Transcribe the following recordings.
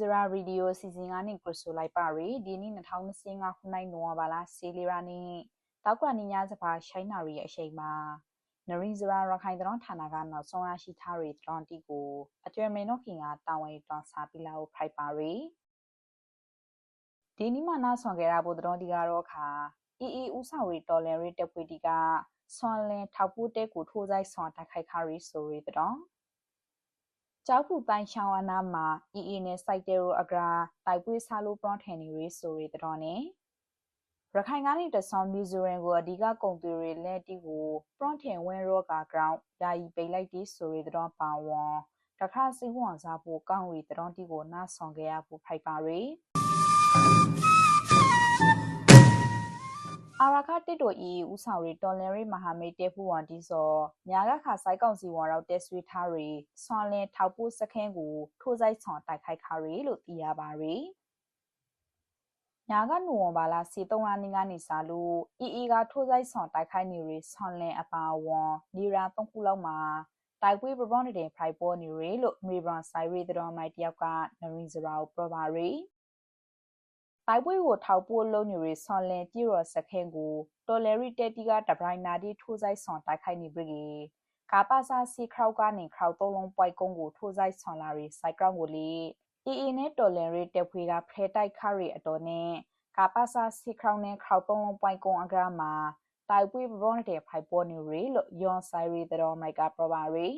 ဇရာရေဒီယိုစီစဉ်ကနေကရဆိုလိုက်ပါရီဒီနေ့2025ခုနှစ်နိုဝင်ဘာလဆေးလီရာနေ့တောက်ကနီညာစပါရှိုင်းနာရီရဲ့အချိန်မှာနရီဇရာရခိုင်တတော်ဌာနကနောက်ဆုံးရရှိထားရီတတော်တီကိုအကျွဲမင်းတို့ခင်ကတာဝန်ယူတော်စာပီလာကိုဖိုက်ပါရီဒီနေ့မှနားဆွန်ခဲ့တာဘုတတော်တီကတော့ခါအီအီဦးဆောင်ရီတော်လန်ရီတက်ပွေတီကဆွန်လင်ထောက်ပိုးတဲကိုထိုးဆိုင်ဆွန်တိုက်ခိုက်ခါရီဆိုရီတတော် ကျောက်ဖူပိုင်းရှောင်းအနာမှာအီအီနဲ့စိုက်တဲရိုအဂရာတိုက်ပွဲဆာလိုပရွန်ထန်နီရီဆိုရီတတော်နဲ့ရခိုင်ကနေတဆွန်မီဇိုရန်ကိုအဓိကကုံသွေတွေလက်တီကိုပရွန်ထန်ဝင်းရောကဂရောင်းယာယီပိတ်လိုက်တီဆိုရီတတော်ပါဝန်တခါစိဝန်စားဖို့ကောင်းရီတတော်တီကိုနားဆောင်ခဲ့ရဖို့ဖိုက်ပါရီ အာရာခတစ်တိုဤဦးဆောင်ရီတော်လန်ရီမဟာမိတ်တေဖူဝန်တီစောညာကခါစိုက်ကောင်စီဝန်ရောက်တက်ဆွေးထားရီဆွန်လင်ထောက်ပို့စခန်းကိုထိုးဆိုင်ဆောင်တိုက်ခိုက်ခါရီလို့သိရပါရီညာကနိုဝင်ဘာလ23ရက်နေ့ကနေစလို့အီအီကထိုးဆိုင်ဆောင်တိုက်ခိုက်နေရီဆွန်လင်အပါဝန်နီရာ၃ခုလောက်မှာတိုက်ပွဲပပရောင်းတဲ့ဖိုက်ပေါ်နေရီလို့မေဘရန်ဆိုင်ရီတော်မိုက်တယောက်ကနရီဇရာကိုပြောပါရီ တိုက်ပွဲကိုထောက်ပို့လုံးညူရီဆွန်လင်ပြည်ရော့စခင်းကိုတော်လယ်ရီတက်တီကတဘရိုင်နာဒီထိုးဆိုင်ဆွန်တိုက်ခိုက်နေပြီကာပါစာစီခရောက်ကနေခရောက်သုံးလုံးပွိုက်ကုန်းကိုထိုးဆိုင်ဆွန်လာရီစိုက်ကောင်ကိုလေအီအီနဲ့တော်လယ်ရီတက်ဖွေကဖဲတိုက်ခရီအတော်နဲ့ကာပါစာစီခရောက်နဲ့ခရောက်သုံးလုံးပွိုက်ကုန်းအကရာမှာတိုက်ပွဲဘရောင်းတဲ့ဖိုက်ပေါ်နေရီလို့ယွန်ဆိုင်ရီတော်မိုက်ကပရပါရီ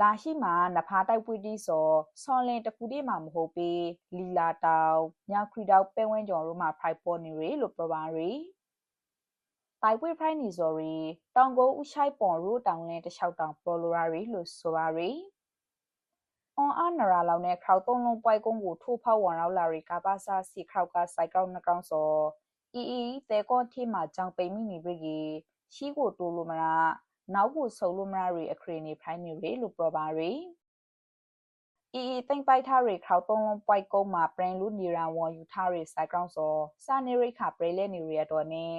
လာရှိမှာနဖားတိုက်ပွေးတီးစောဆွန်လင်တခုတည်းမှာမဟုတ်ပေလီလာတောင်ညခရီတောက်ပဲဝင်းကျော်တို့မှာဖိုက်ပေါ်နေရလို့ပြောပါရီတိုက်ပွေးဖိုင်နီဇော်ရီတောင်ကုန်းဥရှိုက်ပွန်ရိုးတောင်လင်းတလျှောက်တောင်ပရိုလိုရာရီလို့ဆိုပါရီအွန်အနရာလောင်နဲ့ခရောက်သုံးလုံးပွိုက်ကုန်းကိုထိုးဖောက်ဝံရောက်လာရီကပါစာစီခရောက်ကစိုက်ကောက်နှကောင်စောအီအီတဲကောထီမှာကြောင်ပိမိနေပြီရှိကိုတိုးလို့မလား နောက်ကိုဆုံလို့မရရီအခရီနေဖိုင်းနေရီလို့ပြောပါရီအီအီတိမ်ပိုက်ထားရီခေါသုံးလုံးပွိုက်ကုန်းမှာပရင်လူနေရန်ဝန်ယူထားရီစိုက်ကောင်စောစာနေရိခပရိလဲနေရီအတော်နဲ့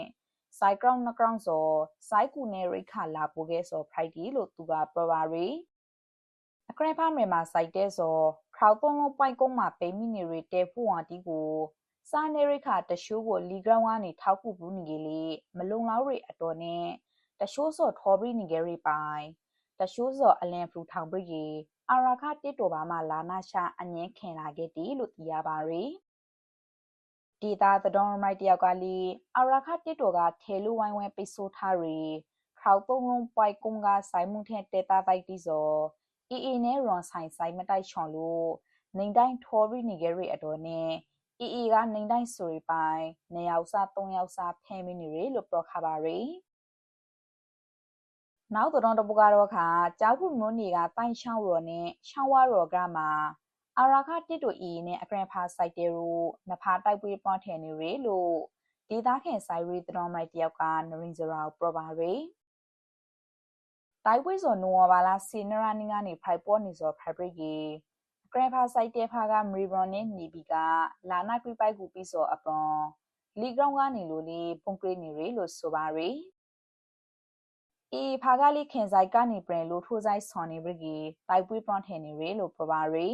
စိုက်ကောင်နကောင်စောစိုက်ကူနေရိခလာပိုခဲ့စောဖရိုက်ဒီလို့သူကပြောပါရီအကရဖာမေမှာစိုက်တဲ့စောခေါသုံးလုံးပွိုက်ကုန်းမှာပိမိနေရီတဲဖူဝါတီကိုစာနေရိခတရှိုးကိုလီဂရန်ဝါနေထောက်ကူဘူးနေလေမလုံလောက်ရီအတော်နဲ့ တရှိုးစော်ထောဘရီနီဂရီပိုင်တရှိုးစော်အလန်ဖလူထောင်ဘရီအာရာခတစ်တိုဘာမှလာနာရှာအငင်းခင်လာခဲ့တီလို့သိရပါရီဒေတာသတော်မိုက်တယောက်ကလီအာရာခတစ်တိုကထဲလူဝိုင်းဝဲပိတ်ဆို့ထားရီခေါသုံးလုံးပွိုက်ကုန်းကဆိုင်မှုထဲတေတာတိုက်တီစောအီအီနဲ့ရွန်ဆိုင်ဆိုင်မတိုက်ချွန်လို့နေတိုင်းထောဘရီနီဂရီအတော်နဲ့အီအီကနေတိုင်းဆိုရီပိုင်နေရောက်စား၃ယောက်စားဖဲမီနီရီလို့ပြောခပါရီ နောက်တော်တပကတော့ခါကြောက်ခုမွန်နီကတိုင်ရှောင်းရော်နဲ့ရှောင်းဝါရော်ကမှာအာရာခတစ်တူအီနဲ့အကရန်ဖာစိုက်တေရိုနဖာတိုက်ပွေးပွန်ထန်နေရလို့ဒေတာခင်ဆိုင်ရီတော်မိုက်တယောက်ကနရင်ဇရာပရပါရီတိုက်ပွေးစောနိုဝါဘာလာစီနရာနီကနေဖိုက်ပေါ်နေစောဖိုက်ဘရိကီအကရန်ဖာစိုက်တေဖာကမရီဘရွန်နဲ့နီဘီကလာနာကရိပိုက်ကူပြီးစောအပရွန်လီဂရောင်းကနေလို့လေပုံကလေးနေရလို့ဆိုပါရီ အီဖာကလီခင်ဆိုင်ကနေပရင်လို့ထိုးဆိုင်ဆွန်နေပြီကြီးတိုက်ပွေးပရွန်ထင်နေရလို့ပပါရီ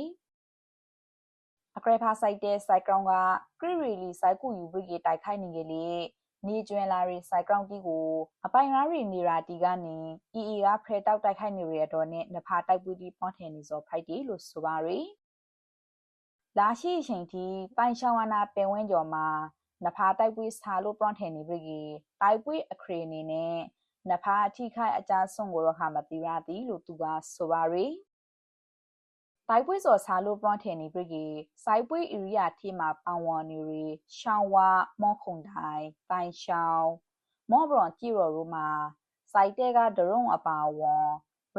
အကရဖာဆိုင်တဲ့ဆိုင်ကောင်ကကရီရီလီဆိုင်ကူယူပြီကြီးတိုက်ခိုက်နေကြလေနေကျွင်လာရီဆိုင်ကောင်တီကိုအပိုင်ရာရီနေရာတီကနေအီအီကဖရဲတောက်တိုက်ခိုက်နေရတော့နဲ့နဖာတိုက်ပွေးတီပွန်ထင်နေစောဖိုက်တီလို့ဆိုပါရီလာရှိအချိန်ထိပိုင်ရှောင်းဝနာပင်ဝင်းကျော်မှာနဖာတိုက်ပွေးစာလို့ပရွန်ထင်နေပြီကြီးတိုက်ပွေးအခရေနေနဲ့ နဖာအထိခိုက်အကြဆုံးကိုတော့ဟာမတိရသည်လို့သူကဆိုပါရီတိုက်ပွဲစော်စားလို့ပရွန်ထင်နေပြီကစိုက်ပွဲဧရိယာထိမှာပန်ဝနေရီရှောင်းဝမော့ခုန်တိုင်တိုင်ရှောင်းမော့ဘရွန်ကြည့်ရော်တို့မှာစိုက်တဲ့ကဒရုံအပါဝွန်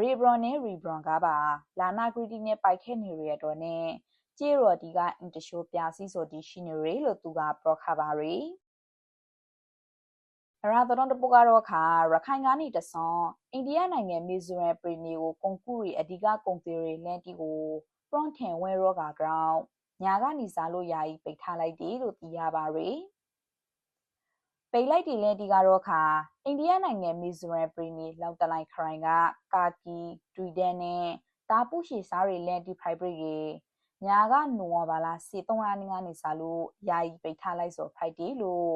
ရီဘရွန်နဲ့ရီဘရွန်ကပါလာနာဂရီတီနဲ့ပိုက်ခဲနေရတော့နဲ့ကြည့်ရော်ဒီကအင်တရှိုးပြစီဆိုဒီရှိနေရလို့သူကပရောခပါရီ အရာတော်တပုကတော့ခါရခိုင်ကနေတဆွန်အိန္ဒိယနိုင်ငံမီဇိုရမ်ပရီနီကိုကွန်ကူရီအဓိကကုန်သေးရီလန်တီကိုပရွန်ထန်ဝဲရောဂါကြောင့်ညာကနေစားလို့ယာယီပိတ်ထားလိုက်တယ်လို့သိရပါရယ်ပိတ်လိုက်ဒီလန်တီကတော့ခါအိန္ဒိယနိုင်ငံမီဇိုရမ်ပရီနီလောက်တလိုက်ခရိုင်ကကာကီဒွီဒန်နဲ့တာပူရှီစားရီလန်တီဖိုင်ဘရီညာကနိုဝဘာလာစေတုံးရာနေကနေစားလို့ယာယီပိတ်ထားလိုက်ဆို Friday လို့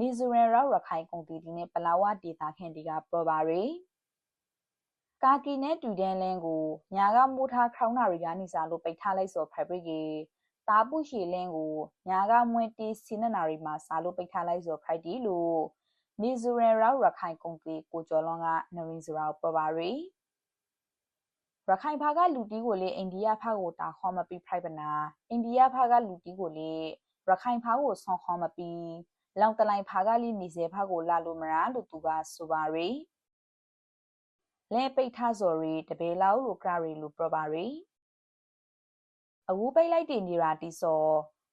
မီဇိုရမ်ရောက်ရခိုင်ကုန်တီဒီနဲ့ပလာဝဒေတာခန့်တီကပြောပါရယ်ကာကီနဲ့တူဒန်လန်းကိုညာကမိုးထားခေါင်းနာရီကနေစားလို့ပိတ်ထားလိုက်ဆို Friday တာပုရှိလင်းကိုညာကမွင်တီစီနနာရီမှာစားလို့ပိတ်ထားလိုက်ဆို Friday လို့မီဇိုရမ်ရောက်ရခိုင်ကုန်တီကိုကျော်လွန်ကနရင်းစရာပြောပါရယ်ရခိုင်ဖာကလူတီးကိုလေအိန္ဒိယဖာကိုတာခေါ်မပြီးဖိုက်ပနာအိန္ဒိယဖာကလူတီးကိုလေရခိုင်ဖာကိုဆွန်ခေါ်မပြီး လောင်တလိုင်ဖာကလေးနေစေဖာကိုလာလို့မလားလို့သူကဆိုပါရီလဲပိတ်ထားစော်ရီတပေလောက်လို့ကရရီလို့ပြောပါရီအဝူပိတ်လိုက်တင်နေတာတီစော်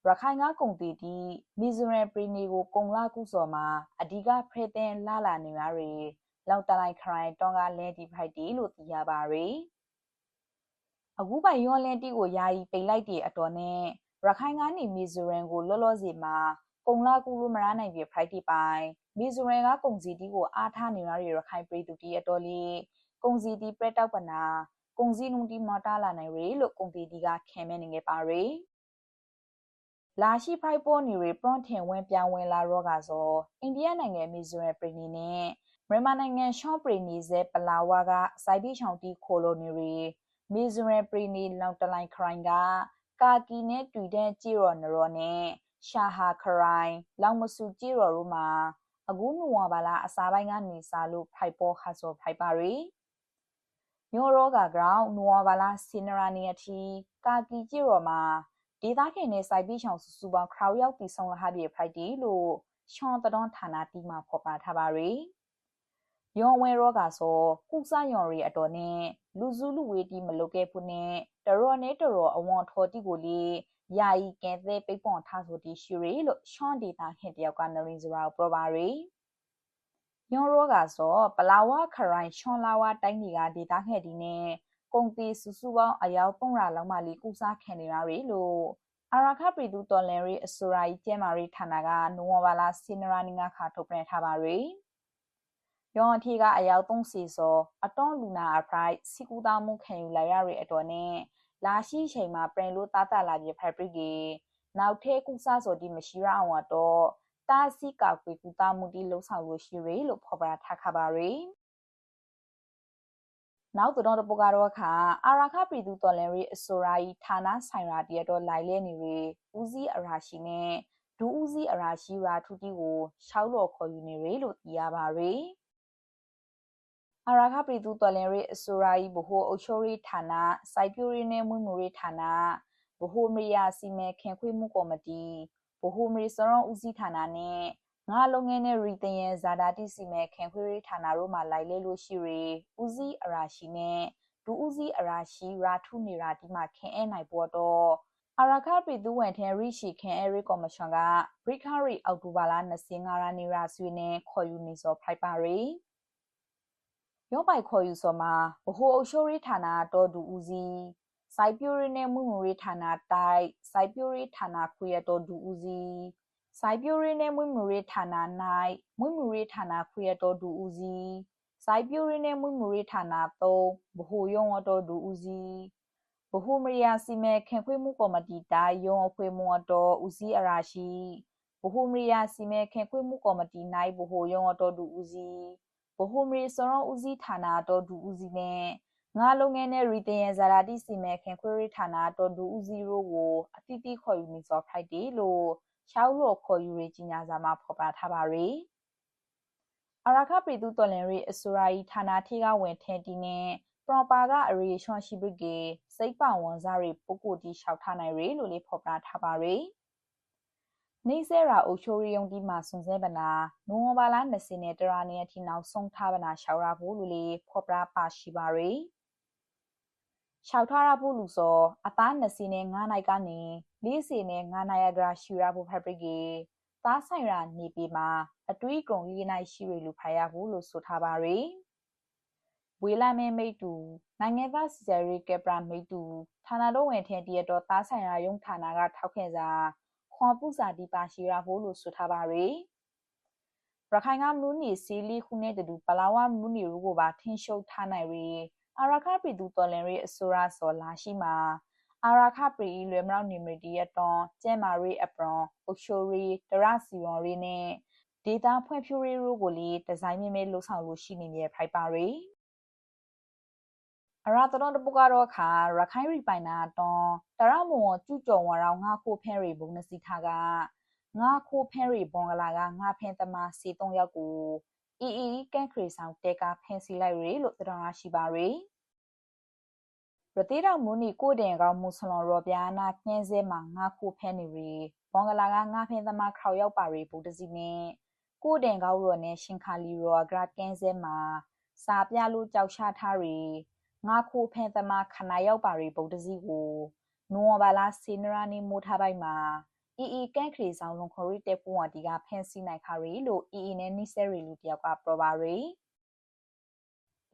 ရခိုင်ကကုံတီတီမီဇိုရမ်ပရီနီကိုကုံလာကုစော်မှာအဓိကဖရဲတဲ့လာလာနေရရီလောင်တလိုင်ခရိုင်တောင်းကလဲဒီဖိုက်တီလို့သိရပါရီအခုပိုင်ရွန်လန်တီကိုယာယီပိတ်လိုက်တဲ့အတော်နဲ့ရခိုင်ကနေမီဇိုရမ်ကိုလောလောဆယ်မှာ ကုံလာကူလိုမရနိုင်ပြဖိုက်တီပိုင်မီဇိုရမ်ကကုံစီတီကိုအားထားနေရတဲ့ရခိုင်ပြည်သူတီအတော်လေးကုံစီတီပရက်တောက်ပနာကုံစီနုံတီမတာလာနိုင်ရလို့ကုံတီတီကခံမဲနေခဲ့ပါရယ်လာရှိဖိုက်ပေါ်နေရပရွန်ထင်ဝင်ပြောင်းဝင်လာရောဂါစောအိန္ဒိယနိုင်ငံမီဇိုရမ်ပြည်နယ်နဲ့မြန်မာနိုင်ငံရှော့ပရီနီဇဲပလာဝါကစိုက်ပြီးချောင်းတီခိုလိုနေရီမီဇိုရမ်ပရီနီလောင်တလိုင်ခရိုင်ကကာကီနဲ့တူတဲ့ကြည်ရော်နရောနဲ့ ရှာဟာခရိုင်လောင်မဆူကြည်ရော်တို့မှာအခုနဝဘာလာအစာပိုင်းကနေစားလို့ဖိုက်ပေါ်ခါဆိုဖိုက်ပါရီညိုရောဂါကောင်နဝဘာလာစင်နရာနီအတီကာကီကြည်ရော်မှာဒေသခင်နဲ့စိုက်ပြီးချောင်စုစုပေါင်းခရောက်တီဆောင်လာဟာဒီဖိုက်တီလို့ရှွန်တတော်ဌာနတီမှာဖော်ပြထားပါရီယွန်ဝဲရောဂါဆိုကုဆယွန်ရီအတော်နဲ့လူစုလူဝေးတီမလုခဲ့ဘူးနဲ့တရော်နဲ့တရော်အဝွန်ထော်တီကိုလေ ယာယီကဲသေးပိပွန်ထားဆိုတီရှူရီလို့ရှွန်ဒေတာခင်တယောက်ကနရင်စရာပရပါရီယွန်ရောဂါဆိုပလာဝခရိုင်ရှွန်လာဝတိုင်းဒီကဒေတာခဲ့ဒီနဲ့ကုန်တီစုစုပေါင်းအယောက်300လောက်မှလီကုစားခံနေရရီလို့အရာခပြည်သူတော်လန်ရီအစိုးရကြီးကျဲမာရီဌာနကနိုဝင်ဘာလစင်နရာနီငါခါထုတ်ပြန်ထားပါရီယောအထီကအယောက်30စောအတော်လူနာအဖရိုက်စီကူတာမှုခံယူလိုက်ရတဲ့အတော်နဲ့ လာရှိချိန်မှာပရင်လို့တာတာလာပြဖက်ပရိကေနောက်ထဲကုဆဆိုဒီမရှိရအောင်တော့တာစီကောက်ကွေကူတာမှုဒီလှုပ်ဆောင်လို့ရှိရလို့ဖော်ပြထားခပါရီနောက်တော့တပကတော့ခါအာရာခပြည်သူတော်လန်ရီအစိုးရဤဌာနဆိုင်ရာတရတော့လိုက်လဲနေရီဦးစီးအရာရှိနဲ့ဒူဦးစီးအရာရှိရာထူတီကိုရှောက်လော်ခေါ်ယူနေရလို့သိရပါရီ အရာခပြည်သူတော်လင်ရေးအစိုးရ၏ဗဟိုအုပ်ချုပ်ရေးဌာနစိုက်ပျိုးရေးနှင့်မွေးမြူရေးဌာနဗဟိုမရိယာစီမံခန့်ခွဲမှုကော်မတီဗဟိုမရိစရုံဦးစီးဌာနနှင့်ငါလုံငယ်နဲ့ရီတယန်ဇာတာတိစီမဲခန့်ခွဲရေးဌာနတို့မှလိုက်လဲလို့ရှိရီဦးစီးအရာရှိနဲ့ဒူဦးစီးအရာရှိရာထုနေရာဒီမှခန့်အဲနိုင်ပေါ်တော့အရာခပြည်သူဝန်ထမ်းရိရှိခန့်အဲရီကော်မရှင်ကဘရိခရီအောက်တိုဘာလ25ရက်နေ့ရာဆွေးနဲ့ခေါ်ယူနေစောဖိုက်ပါရီ ရောပိုက်ခေါ်ယူစောမှာဗဟိုအုပ်ချုပ်ရေးဌာနတော်ဒူဦးစီးစိုက်ပျိုးရေးနဲ့မှုမှုရေးဌာနတိုက်စိုက်ပျိုးရေးဌာနခွေရတော်ဒူဦးစီးစိုက်ပျိုးရေးနဲ့မှုမှုရေးဌာန၌မှုမှုရေးဌာနခွေရတော်ဒူဦးစီးစိုက်ပျိုးရေးနဲ့မှုမှုရေးဌာန3ဗဟိုရုံးတော်ဒူဦးစီးဗဟိုမရိယာစီမဲခင်ခွေမှုကော်မတီတိုင်းရုံးအဖွေမှုတော်ဦးစီးအရာရှိဗဟိုမရိယာစီမဲခင်ခွေမှုကော်မတီ၌ဗဟိုရုံးတော်ဒူဦးစီး ဗဟိုမရီစရောဦးစီးဌာနတော်ဒူဦးစီးနဲ့ငါလုံငယ်နဲ့ရီတယန်ဇာရာတိစီမဲခင်ခွေရီဌာနတော်ဒူဦးစီးတို့ကိုအတိတိခေါ်ယူနေစောဖိုက်တယ်လို့ရှောက်လို့ခေါ်ယူရေးကြီးညာစာမှာဖော်ပြထားပါရယ်အရာခပြည်သူတော်လင်ရီအစိုးရဤဌာနထိကဝင်ထင်တီနဲ့ပရောပါကအရီရှွန်ရှိဘရစ်ကေစိတ်ပဝန်စားရီပုဂ္ဂိုလ်တီရှောက်ထားနိုင်ရယ်လို့လေးဖော်ပြထားပါရယ် နေဆဲရာအုပ်ချိုရီယုံဒီမှာစွန်စဲပနာနိုဝင်ဘာလ20နဲ့တရာနေအထိနောက်ဆုံးထားပနာရှောက်ရဖို့လူလေးဖော်ပြပါရှိပါရယ်ရှောက်ထားရဖို့လူစောအသား20နဲ့9နိုင်ကနေ40နဲ့9နိုင်ရဂရာရှူရဖို့ဖက်ပရိကေသားဆိုင်ရာနေปีမှာအတွေးကုံလေးနိုင်ရှိရလူဖိုင်ရဖို့လို့ဆိုထားပါရယ်ဝေလာမဲမိတ်တူနိုင်ငံသားစီဇယ်ရီကက်ပရာမိတ်တူဌာနတော်ဝင်ထင်တရတော်သားဆိုင်ရာရုံးဌာနကထောက်ခဲ့စား ခွန်ပုစာဒီပါရှိရာဖို့လို့ဆိုထားပါရယ်ရခိုင်ကမူနီစီလီခုနဲ့တူပလာဝမူနီရူကိုပါထင်းရှုပ်ထားနိုင်ရယ်အရခပြည်သူတော်လင်ရေးအစိုးရစော်လာရှိမှာအာရာခပရီလွယ်မရောက်နေမတီရတွန်ကျဲမာရီအပရွန်အိုရှိုရီဒရစီဝွန်ရီနဲ့ဒေတာဖွံ့ဖြိုးရေးရိုးကိုလေဒီဇိုင်းမြဲမြဲလှုပ်ဆောင်လို့ရှိနေမြဲဖိုက်ပါရီ အရာတော်တပုကတော့ခါရခိုင်ရီပိုင်နာတွန်တရမွန်ကျူကြော်ဝါရောငါခိုဖဲရီဘုံနစီထားကငါခိုဖဲရီဘွန်ကလာကငါဖင်းသမားစီ၃ယောက်ကိုအီအီကန်ခရီဆောင်တဲကဖင်းစီလိုက်ရီလို့တော်ရရှိပါရီရတိတော်မူနီကိုတင်ကောင်မူဆလွန်ရောပြာနာကျင်းစဲမှာငါခိုဖဲနေရီဘွန်ကလာကငါဖင်းသမားခေါရောက်ပါရီဘူတစီနဲ့ကိုတင်ကောက်ရောနဲ့ရှင်ခါလီရောဂရတ်ကင်းစဲမှာစာပြလို့ကြောက်ချထားရီ ငါခိုဖဲသမားခနာရောက်ပါရီဗုဒ္ဓစီကိုနိုဝဘာလာစီနရာနီမိုထားပိုက်မှာအီအီကန်ခရီဆောင်လွန်ခေါ်ရီတက်ပူဝတီကဖန်စီနိုင်ခါရီလို့အီအီနဲ့နိဆယ်ရီလူတယောက်ကပြောပါရီ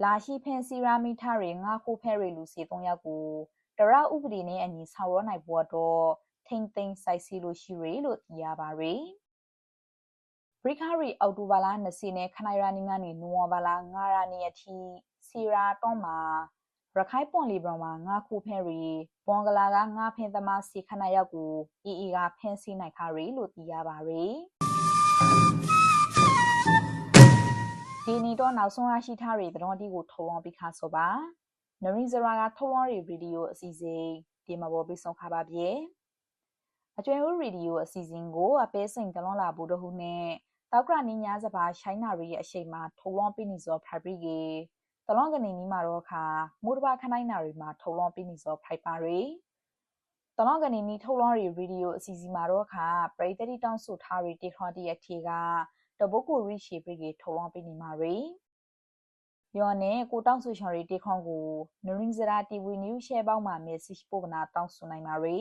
လာရှိဖန်စီရာမီထားရီငါခိုဖဲရီလူစီ၃ယောက်ကိုတရဥပဒေနဲ့အညီဆောင်ရောနိုင်ဖို့တော့ထိမ့်သိမ့်ဆိုင်စီလို့ရှိရီလို့သိရပါရီဘရိခရီအော်တိုဘာလာ20နဲ့ခနိုင်ရာနီကနေနိုဝဘာလာ9ရာနီအထိ စီရာတော့မှာရခိုင်ပွန်လီဘရမှာငါခုဖဲရီဘွန်ဂလာကငါဖင်းသမားစီခဏရောက်ကိုအီအီကဖင်းစီနိုင်ခါရီလို့သိရပါရီဒီနီတော့နောက်ဆုံးရရှိထားရီသတင်းတီကိုထုံအောင်ပြီးခါဆိုပါနရီဇရာကထုံအောင်ရီဗီဒီယိုအစီအစဉ်ဒီမှာပေါ်ပြီးဆုံးခါပါပြေအကျွဲဦးရီဒီယိုအစီအစဉ်ကိုအပဲစိန်တလွန်လာဘူးတို့ဟုနဲ့တောက်ကရနီညာစပါရှိုင်းနာရီရဲ့အချိန်မှာထုံအောင်ပြီးနေစောဖရပရီကေတ လွန်ကနေနီမှာတော့ခါမိုးတဘာခနိုင်နာရီမှာထုံလွန်ပြီးနေစောဖိုက်ပါရီတလွန်ကနေနီထုံလွန်ရီဗီဒီယိုအစီအစဉ်မှာတော့ခါပရိသတိတောင်းဆိုထားရီတေခွန်တီအထေကတဘုတ်ကိုရီရှေပရီကေထုံလွန်ပြီးနေမှာရီယောနဲ့ကိုတောင်းဆိုချော်ရီတေခွန်ကိုနရင်းစရာတီဗီနျူးရှဲပေါင်းမှာမေဆီပိုကနာတောင်းဆိုနိုင်ပါရီ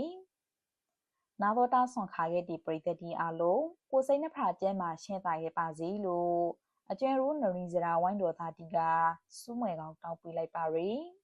နာဘောတာဆွန်ခါခဲ့ဒီပရိသတ်ဒီအားလုံးကိုစိတ်နှဖာကျဲမှာရှင်းတာခဲ့ပါစီလို့ အကျဉ်းရူးနရီစရာဝိုင်းတော်သားတီကစူးမွေကောင်တောင်းပေးလိုက်ပါရီ။